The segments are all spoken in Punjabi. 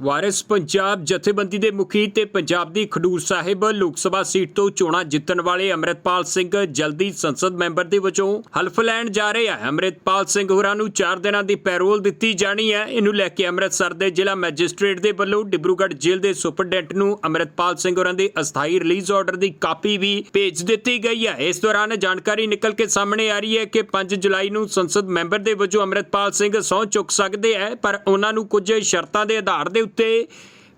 ਵਾਰਿਸ ਪੰਜਾਬ ਜਥੇਬੰਦੀ ਦੇ ਮੁਖੀ ਤੇ ਪੰਜਾਬ ਦੀ ਖਡੂਰ ਸਾਹਿਬ ਲੋਕ ਸਭਾ ਸੀਟ ਤੋਂ ਚੋਣਾਂ ਜਿੱਤਣ ਵਾਲੇ ਅੰਮ੍ਰਿਤਪਾਲ ਸਿੰਘ ਜਲਦੀ ਸੰਸਦ ਮੈਂਬਰ ਦੇ ਵਜੋਂ ਹਲਫ ਲੈਣ ਜਾ ਰਹੇ ਆ। ਅੰਮ੍ਰਿਤਪਾਲ ਸਿੰਘ ਹੋਰਾਂ ਨੂੰ 4 ਦਿਨਾਂ ਦੀ ਪੈਰੋਲ ਦਿੱਤੀ ਜਾਣੀ ਹੈ। ਇਹਨੂੰ ਲੈ ਕੇ ਅੰਮ੍ਰਿਤਸਰ ਦੇ ਜ਼ਿਲ੍ਹਾ ਮੈਜਿਸਟ੍ਰੇਟ ਦੇ ਵੱਲੋਂ ਡਿਬਰੂਗੜ੍ਹ ਜੇਲ੍ਹ ਦੇ ਸੁਪਰਡੈਂਟ ਨੂੰ ਅੰਮ੍ਰਿਤਪਾਲ ਸਿੰਘ ਹੋਰਾਂ ਦੇ ਅਸਥਾਈ ਰਿਲੀਜ਼ ਆਰਡਰ ਦੀ ਕਾਪੀ ਵੀ ਭੇਜ ਦਿੱਤੀ ਗਈ ਹੈ। ਇਸ ਦੌਰਾਨ ਜਾਣਕਾਰੀ ਨਿਕਲ ਕੇ ਸਾਹਮਣੇ ਆ ਰਹੀ ਹੈ ਕਿ 5 ਜੁਲਾਈ ਨੂੰ ਸੰਸਦ ਮੈਂਬਰ ਦੇ ਵਜੋਂ ਅੰਮ੍ਰਿਤਪਾਲ ਸਿੰਘ ਸਹੁੰ ਚੁੱਕ ਸਕਦੇ ਹੈ, ਪਰ ਉਹਨਾਂ ਨੂੰ ਕੁਝ ਸ਼ਰਤਾਂ ਦੇ ਆਧਾਰ ਦੇ ਉੱਤੇ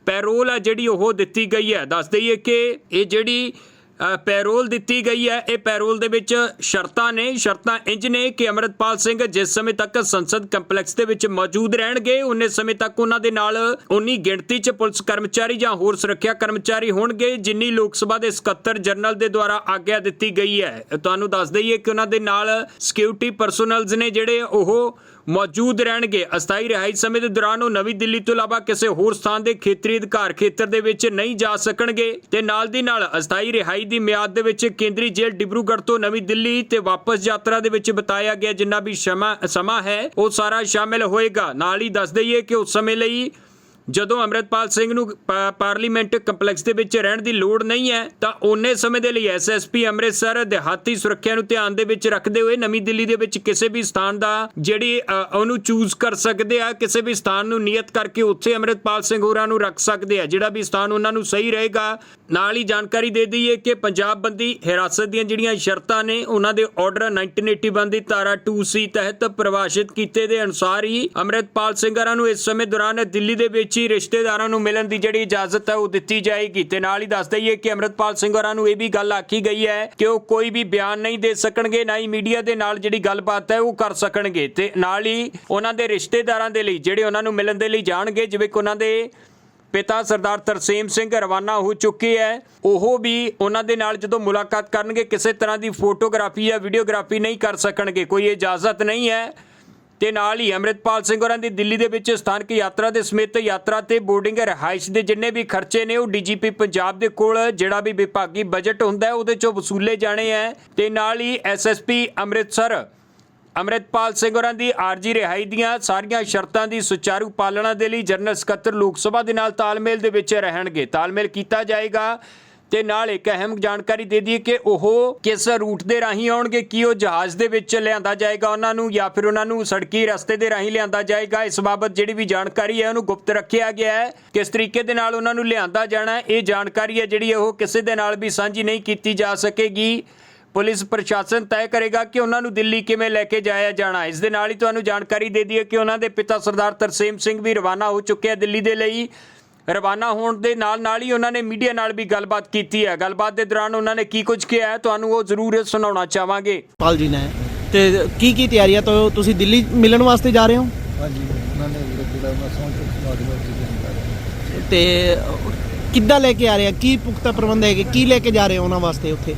ਪੈਰੋਲ ਹੈ ਜਿਹੜੀ ਉਹ ਦਿੱਤੀ ਗਈ ਹੈ। ਦੱਸ ਦਈਏ ਕਿ ਇਹ ਜਿਹੜੀ ਪੈਰੋਲ ਦਿੱਤੀ ਗਈ ਹੈ, ਇਹ ਪੈਰੋਲ ਦੇ ਵਿੱਚ ਸ਼ਰਤਾਂ ਨੇ। ਸ਼ਰਤਾਂ ਇੰਜ ਨੇ ਕਿ ਅਮਰਤਪਾਲ ਸਿੰਘ ਜਿਸ ਸਮੇਂ ਤੱਕ ਸੰਸਦ ਕੰਪਲੈਕਸ ਦੇ ਵਿੱਚ ਮੌਜੂਦ ਰਹਿਣਗੇ ਉਨੇ ਸਮੇਂ ਤੱਕ ਉਹਨਾਂ ਦੇ ਨਾਲ ਉਨੀ ਗਿਣਤੀ 'ਚ ਪੁਲਿਸ ਕਰਮਚਾਰੀ ਜਾਂ ਹੋਰ ਸੁਰੱਖਿਆ ਕਰਮਚਾਰੀ ਹੋਣਗੇ, ਜਿੰਨੀ ਲੋਕ ਸਭਾ ਦੇ ਸਕੱਤਰ ਜਨਰਲ ਦੇ ਦੁਆਰਾ ਆਗਿਆ ਦਿੱਤੀ ਗਈ ਹੈ। ਤੁਹਾਨੂੰ ਦੱਸ ਦਈਏ ਕਿ ਉਹਨਾਂ ਦੇ ਨਾਲ ਸਿਕਿਉਰਿਟੀ ਪਰਸਨਲਸ ਨੇ ਜਿਹੜੇ ਉਹ ਮੌਜੂਦ ਰਹਿਣਗੇ। ਅਸਥਾਈ ਰਿਹਾਇਸ਼ ਸਮੇਂ ਦੇ ਦੌਰਾਨ ਉਹ ਨਵੀਂ ਦਿੱਲੀ ਤੋਂ ਇਲਾਵਾ ਕਿਸੇ ਹੋਰ ਸਥਾਨ ਦੇ ਖੇਤਰੀ ਅਧਿਕਾਰ ਖੇਤਰ ਦੇ ਵਿੱਚ ਨਹੀਂ ਜਾ ਸਕਣਗੇ ਤੇ ਨਾਲ ਦੀ ਨਾਲ ਅਸਥਾਈ ਰਿਹਾਈ ਦੀ ਮਿਆਦ ਦੇ ਵਿੱਚ ਕੇਂਦਰੀ ਜੇਲ੍ਹ ਡਿਬਰੂਗੜ੍ਹ ਤੋਂ ਨਵੀਂ ਦਿੱਲੀ ਤੇ ਵਾਪਸ ਯਾਤਰਾ ਦੇ ਵਿੱਚ ਬਤਾਇਆ ਗਿਆ ਜਿੰਨਾ ਵੀ ਸਮਾਂ ਸਮਾਂ ਹੈ, ਉਹ ਸਾਰਾ ਸ਼ਾਮਿਲ ਹੋਏਗਾ। ਨਾਲ ਹੀ ਦੱਸ ਦਈਏ ਕਿ ਉਸ ਸਮੇਂ ਲਈ ਜਦੋਂ ਅਮਰਤਪਾਲ ਸਿੰਘ ਨੂੰ ਪਾਰਲੀਮੈਂਟ ਕੰਪਲੈਕਸ ਦੇ ਵਿੱਚ ਰਹਿਣ ਦੀ ਲੋੜ ਨਹੀਂ ਹੈ, ਤਾਂ ਓਨੇ ਸਮੇਂ ਦੇ ਲਈ ਐਸਐਸਪੀ ਅੰਮ੍ਰਿਤਸਰ ਦਿਹਾਤੀ ਸੁਰੱਖਿਆ ਨੂੰ ਧਿਆਨ ਦੇ ਵਿੱਚ ਰੱਖਦੇ ਹੋਏ ਨਵੀਂ ਦਿੱਲੀ ਦੇ ਵਿੱਚ ਕਿਸੇ ਵੀ ਸਥਾਨ ਦਾ ਜਿਹੜੀ ਉਹਨੂੰ ਚੂਜ਼ ਕਰ ਸਕਦੇ ਆ, ਕਿਸੇ ਵੀ ਸਥਾਨ ਨੂੰ ਨਿਯਤ ਕਰਕੇ ਉੱਥੇ ਅੰਮ੍ਰਿਤਪਾਲ ਸਿੰਘ ਹੋਰਾਂ ਨੂੰ ਰੱਖ ਸਕਦੇ ਆ। ਜਿਹੜਾ ਵੀ ਸਥਾਨ ਉਹਨਾਂ ਨੂੰ ਸਹੀ ਰਹੇਗਾ, ਨਾਲ ਹੀ ਜਾਣਕਾਰੀ ਦੇ ਦਈਏ ਕਿ ਪੰਜਾਬ ਬੰਦੀ ਹਿਰਾਸਤ ਦੀਆਂ ਜਿਹੜੀਆਂ ਸ਼ਰਤਾਂ ਨੇ, ਉਹਨਾਂ ਦੇ ਆਰਡਰ 1981 ਦੀ ਧਾਰਾ 2C ਤਹਿਤ ਪ੍ਰਵਾਸ਼ਿਤ ਕੀਤੇ ਦੇ ਅਨੁਸਾਰ ਹੀ ਅੰਮ੍ਰਿਤਪਾਲ ਸਿੰਘ ਹੋਰਾਂ ਨੂੰ ਇਸ ਸਮੇਂ ਦੌਰਾਨ ਦਿੱਲੀ ਦੇ ਵਿੱਚ ਹੀ ਰਿਸ਼ਤੇਦਾਰਾਂ ਨੂੰ ਮਿਲਣ ਦੀ ਜਿਹੜੀ ਇਜਾਜ਼ਤ ਹੈ ਉਹ ਦਿੱਤੀ ਜਾਏਗੀ। ਤੇ ਨਾਲ ਹੀ ਦੱਸ ਦਈਏ ਕਿ ਅੰਮ੍ਰਿਤਪਾਲ ਸਿੰਘ ਹੋਰਾਂ ਨੂੰ ਇਹ ਵੀ ਗੱਲ ਆਖੀ ਗਈ ਹੈ ਕਿ ਉਹ ਕੋਈ ਵੀ ਬਿਆਨ ਨਹੀਂ ਦੇ ਸਕਣਗੇ, ਨਾ ਹੀ ਮੀਡੀਆ ਦੇ ਨਾਲ ਜਿਹੜੀ ਗੱਲਬਾਤ ਹੈ ਉਹ ਕਰ ਸਕਣਗੇ। ਤੇ ਨਾਲ ਹੀ ਉਹਨਾਂ ਦੇ ਰਿਸ਼ਤੇਦਾਰਾਂ ਦੇ ਲਈ ਜਿਹੜੇ ਉਹਨਾਂ ਨੂੰ ਮਿਲਣ ਦੇ ਲਈ ਜਾਣਗੇ, ਜਿਵੇਂ ਕਿ ਉਹਨਾਂ ਦੇ ਪਿਤਾ ਸਰਦਾਰ ਤਰਸੇਮ ਸਿੰਘ ਰਵਾਨਾ ਹੋ ਚੁੱਕੇ ਹੈ, ਉਹ ਵੀ ਉਹਨਾਂ ਦੇ ਨਾਲ ਜਦੋਂ ਮੁਲਾਕਾਤ ਕਰਨਗੇ, ਕਿਸੇ ਤਰ੍ਹਾਂ ਦੀ ਫੋਟੋਗ੍ਰਾਫੀ ਜਾਂ ਵੀਡੀਓਗ੍ਰਾਫੀ ਨਹੀਂ ਕਰ ਸਕਣਗੇ। ਕੋਈ ਇਜਾਜ਼ਤ ਨਹੀਂ ਹੈ। ਤੇ ਨਾਲ ਹੀ ਅੰਮ੍ਰਿਤਪਾਲ ਸਿੰਘ ਹੋਰਾਂ ਦੀ ਦਿੱਲੀ ਦੇ ਵਿੱਚ ਸਥਾਨਕ ਯਾਤਰਾ ਦੇ ਸਮੇਤ ਯਾਤਰਾ ਤੇ ਬੋਰਡਿੰਗ ਰਿਹਾਇਸ਼ ਦੇ ਜਿੰਨੇ ਵੀ ਖਰਚੇ ਨੇ ਉਹ ਡੀਜੀਪੀ ਪੰਜਾਬ ਦੇ ਕੋਲ, ਜਿਹੜਾ ਵੀ ਵਿਭਾਗੀ ਬਜਟ ਹੁੰਦਾ ਉਹਦੇ ਚੋਂ ਵਸੂਲੇ ਜਾਣੇ ਹੈ। ਤੇ ਨਾਲ ਹੀ ਐਸਐਸਪੀ ਅੰਮ੍ਰਿਤਸਰ, ਅੰਮ੍ਰਿਤਪਾਲ ਸਿੰਘ ਹੋਰਾਂ ਦੀ ਆਰਜੀ ਰਿਹਾਈ ਦੀਆਂ ਸਾਰੀਆਂ ਸ਼ਰਤਾਂ ਦੀ ਸੁਚਾਰੂ ਪਾਲਣਾ ਦੇ ਲਈ ਜਨਰਲ ਸਕੱਤਰ ਲੋਕ ਸਭਾ ਦੇ ਨਾਲ ਤਾਲਮੇਲ ਦੇ ਵਿੱਚ ਰਹਿਣਗੇ। ਤਾਲਮੇਲ ਕੀਤਾ ਜਾਏਗਾ। ਤੇ ਨਾਲ ਇੱਕ ਅਹਿਮ ਜਾਣਕਾਰੀ ਦੇ ਦਈਏ ਕਿ ਉਹ ਕਿਸ ਰੂਟ ਦੇ ਰਾਹੀਂ ਆਉਣਗੇ, ਕੀ ਉਹ ਜਹਾਜ਼ ਦੇ ਵਿੱਚ ਲਿਆਂਦਾ ਜਾਏਗਾ ਉਹਨਾਂ ਨੂੰ ਜਾਂ ਫਿਰ ਉਹਨਾਂ ਨੂੰ ਸੜਕੀ ਰਸਤੇ ਦੇ ਰਾਹੀਂ ਲਿਆਂਦਾ ਜਾਏਗਾ। ਇਸ ਬਾਬਤ ਜਿਹੜੀ ਵੀ ਜਾਣਕਾਰੀ ਹੈ, ਉਹਨੂੰ ਗੁਪਤ ਰੱਖਿਆ ਗਿਆ ਹੈ। ਕਿਸ ਤਰੀਕੇ ਦੇ ਨਾਲ ਉਹਨਾਂ ਨੂੰ ਲਿਆਂਦਾ ਜਾਣਾ ਹੈ, ਇਹ ਜਾਣਕਾਰੀ ਹੈ ਜਿਹੜੀ ਉਹ ਕਿਸੇ ਦੇ ਨਾਲ ਵੀ ਸਾਂਝੀ ਨਹੀਂ ਕੀਤੀ ਜਾ ਸਕੇਗੀ। ਪੁਲਿਸ ਪ੍ਰਸ਼ਾਸਨ ਤੈਅ ਕਰੇਗਾ ਕਿ ਉਹਨਾਂ ਨੂੰ ਦਿੱਲੀ ਕਿਵੇਂ ਲੈ ਕੇ ਜਾਇਆ ਜਾਣਾ ਇਸ ਦੇ ਨਾਲ ਹੀ ਤੁਹਾਨੂੰ ਜਾਣਕਾਰੀ ਦੇ ਦਈਏ ਕਿ ਉਹਨਾਂ ਦੇ ਪਿਤਾ ਸਰਦਾਰ ਤਰਸੇਮ ਸਿੰਘ ਵੀ ਰਵਾਨਾ ਹੋ ਚੁੱਕੇ ਆ ਦਿੱਲੀ ਦੇ ਲਈ। ਰਵਾਨਾ ਹੋਣ ਦੇ ਨਾਲ ਨਾਲ ਹੀ ਉਹਨਾਂ ਨੇ ਮੀਡੀਆ ਨਾਲ ਵੀ ਗੱਲਬਾਤ ਕੀਤੀ ਹੈ। ਗੱਲਬਾਤ ਦੇ ਦੌਰਾਨ ਉਹਨਾਂ ਨੇ ਕੀ ਕੁਝ ਕਿਹਾ ਹੈ ਤੁਹਾਨੂੰ ਉਹ ਜ਼ਰੂਰ ਸੁਣਾਉਣਾ ਚਾਹਾਂਗੇ। ਪਾਲ ਜੀ ਨੇ। ਤੇ ਕੀ ਕੀ ਤਿਆਰੀਆਂ ਤੋਂ ਤੁਸੀਂ ਦਿੱਲੀ ਮਿਲਣ ਵਾਸਤੇ ਜਾ ਰਹੇ ਹੋ? ਹਾਂਜੀ ਉਹਨਾਂ ਨੇ ਜਿਹੜਾ ਮੈਂ ਤੇ ਕਿੱਦਾਂ ਲੈ ਕੇ ਆ ਰਹੇ ਆ? ਕੀ ਪੁਖਤਾ ਪ੍ਰਬੰਧ ਹੈਗੇ? ਕੀ ਲੈ ਕੇ ਜਾ ਰਹੇ ਹੋ ਉਹਨਾਂ ਵਾਸਤੇ ਉੱਥੇ?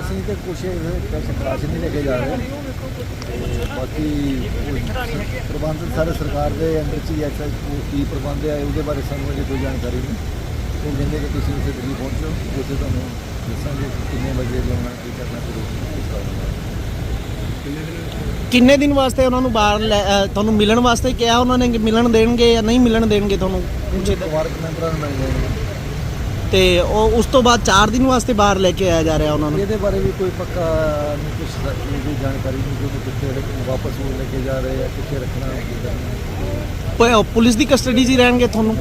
ਅਸੀਂ ਤੇ ਕੁਛ ਨਹੀਂ ਲੈ ਕੇ ਜਾ ਰਹੇ। ਬਾਕੀ ਪ੍ਰਬੰਧ ਸਾਰੇ ਸਰਕਾਰ ਦੇ ਅੰਡਰ ਚ ਹੀ ਉਹ ਕੀ ਪ੍ਰਬੰਧ ਹੈ ਉਹਦੇ ਬਾਰੇ ਸਾਨੂੰ ਅਜੇ ਕੋਈ ਜਾਣਕਾਰੀ ਨਹੀਂ। ਉਹ ਕਹਿੰਦੇ ਕਿ ਤੁਸੀਂ ਉੱਥੇ ਦਿੱਲੀ ਪਹੁੰਚੋ ਉੱਥੇ ਤੁਹਾਨੂੰ ਦੱਸਾਂਗੇ ਕਿੰਨੇ ਵਜੇ ਜਾਣਾ ਕੀ ਕਰਨਾ ਫਿਰ ਉਸ ਕਿੰਨੇ ਦਿਨ ਵਾਸਤੇ ਉਹਨਾਂ ਨੂੰ ਬਾਹਰ ਤੁਹਾਨੂੰ ਮਿਲਣ ਵਾਸਤੇ ਕਿਹਾ ਉਹਨਾਂ ਨੇ ਮਿਲਣ ਦੇਣਗੇ ਜਾਂ ਨਹੀਂ ਮਿਲਣ ਦੇਣਗੇ ਤੁਹਾਨੂੰ? ਇਹ ਪਰਿਵਾਰਕ ਮੈਂਬਰਾਂ ਨੂੰ ਮਿਲ ਜਾਣਗੇ। ਤੇ ਉਹ ਉਸ ਤੋਂ ਬਾਅਦ 4 ਦਿਨ ਵਾਸਤੇ ਬਾਹਰ ਲੈ ਕੇ ਆਇਆ ਜਾ ਰਿਹਾ ਉਹਨਾਂ ਨੂੰ। ਇਹਦੇ ਬਾਰੇ ਵੀ ਕੋਈ ਪੱਕਾ ਨਹੀਂ ਕੁਝ ਦੀ ਜਾਣਕਾਰੀ ਨਹੀਂ ਕਿ ਉਹ ਕਿੱਥੇ ਵਾਪਸ ਉਹ ਲੈ ਕੇ ਜਾ ਰਹੇ ਆ ਕਿੱਥੇ ਰੱਖਣਾ ਪੁਲਿਸ ਦੀ ਕਸਟਡੀ 'ਚ ਹੀ ਰਹਿਣਗੇ ਤੁਹਾਨੂੰ।